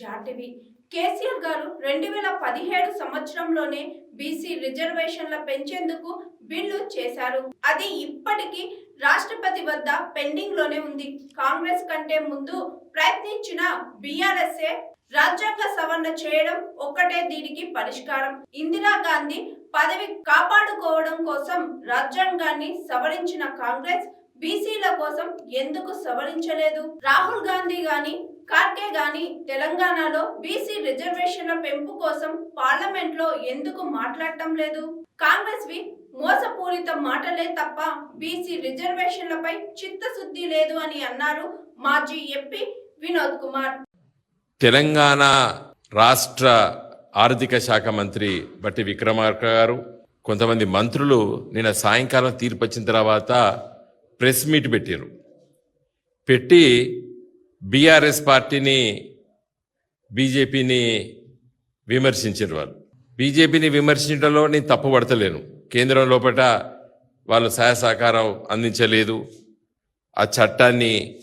జాటివి. కేసీఆర్ గారు రెండు వేల పదిహేడు సంవత్సరంలోనే బీసీ రిజర్వేషన్ల పెంచేందుకు బిల్లు చేశారు. అది ఇప్పటికీ రాష్ట్రపతి వద్ద పెండింగ్లోనే ఉంది. కాంగ్రెస్ కంటే ముందు ప్రయత్నించిన బీఆర్ఎస్ఏ రాజ్యాంగ సవరణ చేయడం ఒక్కటే దీనికి పరిష్కారం. ఇందిరాగాంధీ పదవి కాపాడుకోవడం కోసం రాజ్యాంగాన్ని సవరించిన కాంగ్రెస్ బీసీల కోసం ఎందుకు సవరించలేదు? రాహుల్ గాంధీ గాని కార్కే గాని తెలంగాణలో బీసీ రిజర్వేషన్ల పెంపు కోసం పార్లమెంట్లో ఎందుకు మాట్లాడటం లేదు? కాంగ్రెస్ వి మోసపూరిత మాటలే తప్ప బీసీ రిజర్వేషన్లపై చిత్తశుద్ధి లేదు అని అన్నారు మాజీ ఎంపీ వినోద్ కుమార్. తెలంగాణ రాష్ట్ర ఆర్థిక శాఖ మంత్రి బట్టి విక్రమార్క గారు కొంతమంది మంత్రులు నిన్న సాయంకాలం తీర్పు వచ్చిన తర్వాత ప్రెస్ మీట్ పెట్టారు పెట్టి బీఆర్ఎస్ పార్టీని బీజేపీని విమర్శించారు వాళ్ళు. బీజేపీని విమర్శించడంలో నేను తప్పుపడతలేను. కేంద్రం లోపల వాళ్ళు సహాయ సహకారం అందించలేదు. ఆ చట్టాన్ని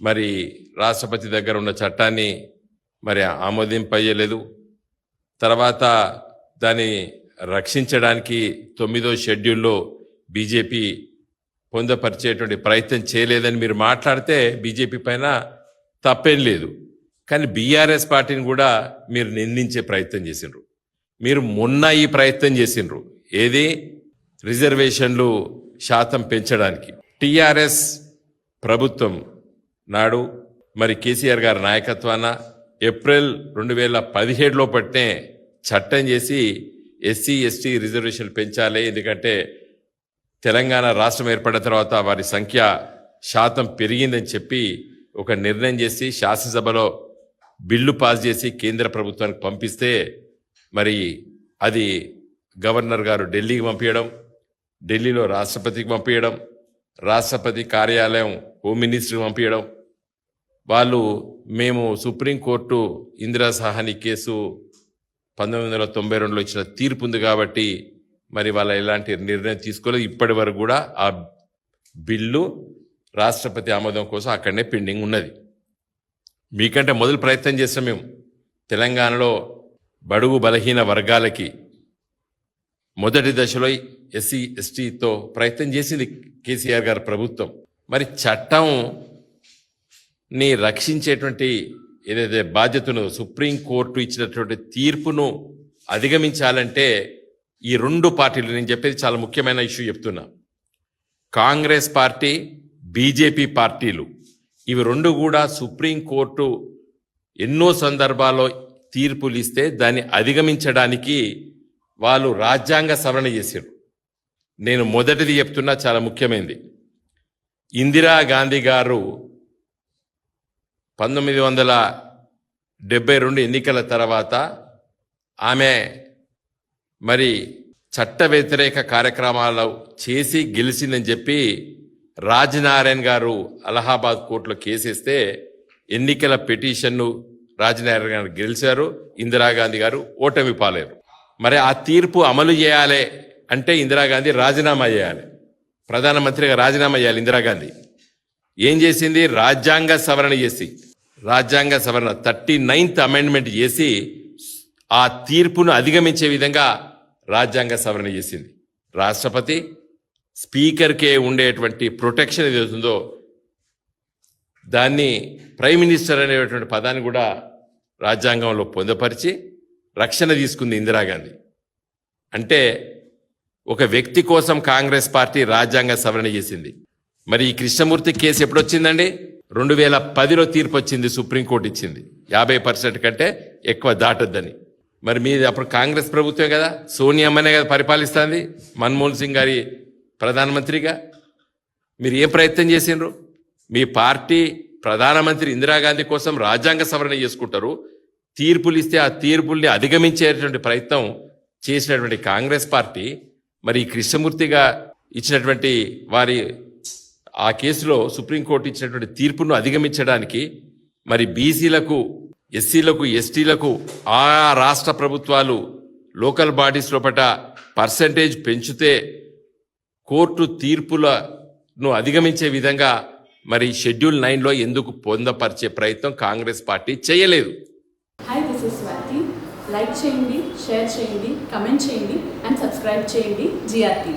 మరి రాష్ట్రపతి దగ్గర ఉన్న చట్టాన్ని మరి ఆమోదింపయ్యలేదు తర్వాత దాన్ని రక్షించడానికి తొమ్మిదో షెడ్యూల్లో బీజేపీ పొందపరిచేటువంటి ప్రయత్నం చేయలేదని మీరు మాట్లాడితే బీజేపీ పైన తప్పేం లేదు. కానీ బీఆర్ఎస్ పార్టీని కూడా మీరు నిందించే ప్రయత్నం చేసిండ్రు. మీరు మొన్న ఈ ప్రయత్నం చేసిండ్రు. ఏది? రిజర్వేషన్లు శాతం పెంచడానికి. టీఆర్ఎస్ ప్రభుత్వం నాడు మరి కేసీఆర్ గారి నాయకత్వాన ఏప్రిల్ రెండు వేల పదిహేడులో పట్టే చట్టం చేసి ఎస్సీ ఎస్టీ రిజర్వేషన్లు పెంచాలి. ఎందుకంటే తెలంగాణ రాష్ట్రం ఏర్పడిన తర్వాత వారి సంఖ్య శాతం పెరిగిందని చెప్పి ఒక నిర్ణయం చేసి శాసనసభలో బిల్లు పాస్ చేసి కేంద్ర ప్రభుత్వానికి పంపిస్తే మరి అది గవర్నర్ గారు ఢిల్లీకి పంపించడం ఢిల్లీలో రాష్ట్రపతికి పంపించడం రాష్ట్రపతి కార్యాలయం హోమ్ మినిస్టర్కి పంపించడం వాళ్ళు మేము సుప్రీంకోర్టు ఇందిరా సహాని కేసు పంతొమ్మిది వందల తొంభై రెండులో ఇచ్చిన తీర్పు ఉంది కాబట్టి మరి వాళ్ళ ఎలాంటి నిర్ణయం తీసుకోలేదు. ఇప్పటి వరకు కూడా ఆ బిల్లు రాష్ట్రపతి ఆమోదం కోసం అక్కడనే పెండింగ్ ఉన్నది. మీకంటే మొదలు ప్రయత్నం చేసాం మేము. తెలంగాణలో బడుగు బలహీన వర్గాలకి మొదటి దశలో ఎస్సీ ఎస్టీతో ప్రయత్నం చేసింది కేసీఆర్ గారి ప్రభుత్వం. మరి చట్టంని రక్షించేటువంటి ఏదైతే బాధ్యతను సుప్రీంకోర్టు ఇచ్చినటువంటి తీర్పును అధిగమించాలంటే ఈ రెండు పార్టీలు నేను చెప్పేది చాలా ముఖ్యమైన ఇష్యూ చెప్తున్నా. కాంగ్రెస్ పార్టీ బీజేపీ పార్టీలు. ఇవి రెండు కూడా సుప్రీంకోర్టు ఎన్నో సందర్భాల్లో తీర్పులు ఇస్తే దాన్ని అధిగమించడానికి వాళ్ళు రాజ్యాంగ సవరణ చేశారు. నేను మొదటిది చెప్తున్నా చాలా ముఖ్యమైనది. ఇందిరాగాంధీ గారు పంతొమ్మిది వందల డెబ్బై రెండు ఎన్నికల తర్వాత ఆమె మరి చట్ట వ్యతిరేక కార్యక్రమాలు చేసి గెలిచిందని చెప్పి రాజనారాయణ గారు అలహాబాద్ కోర్టులో కేసేస్తే ఎన్నికల పిటిషన్ను రాజనారాయణ గారు గెలిచారు ఇందిరాగాంధీ గారు ఓటమి పాలేరు మరి ఆ తీర్పు అమలు చేయాలి అంటే ఇందిరాగాంధీ రాజీనామా చేయాలి. ప్రధానమంత్రిగా రాజీనామా చేయాలి ఇందిరాగాంధీ. ఏం చేసింది? రాజ్యాంగ సవరణ చేసి రాజ్యాంగ సవరణ థర్టీ నైన్త్ అమెండ్మెంట్ చేసి ఆ తీర్పును అధిగమించే విధంగా రాజ్యాంగ సవరణ చేసింది. రాష్ట్రపతి స్పీకర్కే ఉండేటువంటి ప్రొటెక్షన్ ఏదవుతుందో దాన్ని ప్రైమ్ మినిస్టర్ అనేటువంటి పదాన్ని కూడా రాజ్యాంగంలో పొందపరిచి రక్షణ తీసుకుంది ఇందిరాగాంధీ అంటే ఒక వ్యక్తి కోసం కాంగ్రెస్ పార్టీ రాజ్యాంగ సవరణ చేసింది. మరి ఈ కృష్ణమూర్తి కేసు ఎప్పుడు వచ్చిందండి రెండు వేల పదిలో తీర్పు వచ్చింది సుప్రీంకోర్టు ఇచ్చింది. యాభై పర్సెంట్ కంటే ఎక్కువ దాటొద్దని. మరి మీది అప్పుడు కాంగ్రెస్ ప్రభుత్వమే కదా? సోనియమ్మనే కదా పరిపాలిస్తుంది. మన్మోహన్ సింగ్ గారి ప్రధానమంత్రిగా? మీరు ఏం ప్రయత్నం చేసిండ్రు? మీ పార్టీ ప్రధానమంత్రి ఇందిరాగాంధీ కోసం రాజ్యాంగ సవరణ చేసుకుంటారు. తీర్పులు ఇస్తే ఆ తీర్పుల్ని అధిగమించేటువంటి ప్రయత్నం చేసినటువంటి కాంగ్రెస్ పార్టీ. మరి కృష్ణమూర్తిగా ఇచ్చినటువంటి వారి ఆ కేసులో సుప్రీంకోర్టు ఇచ్చినటువంటి తీర్పును అధిగమించడానికి మరి బీసీలకు ఎస్సీలకు ఎస్టీలకు ఆ రాష్ట్ర ప్రభుత్వాలు లోకల్ బాడీస్ లోపల పర్సంటేజ్ పెంచితే కోర్టు తీర్పులను అధిగమించే విధంగా మరి షెడ్యూల్ నైన్లో ఎందుకు పొందపరిచే ప్రయత్నం కాంగ్రెస్ పార్టీ చేయలేదు. Hi this is Swathi like చేయండి షేర్ చేయండి కమెంట్ చేయండి అండ్ సబ్స్క్రైబ్ చేయండి జిఆర్టీ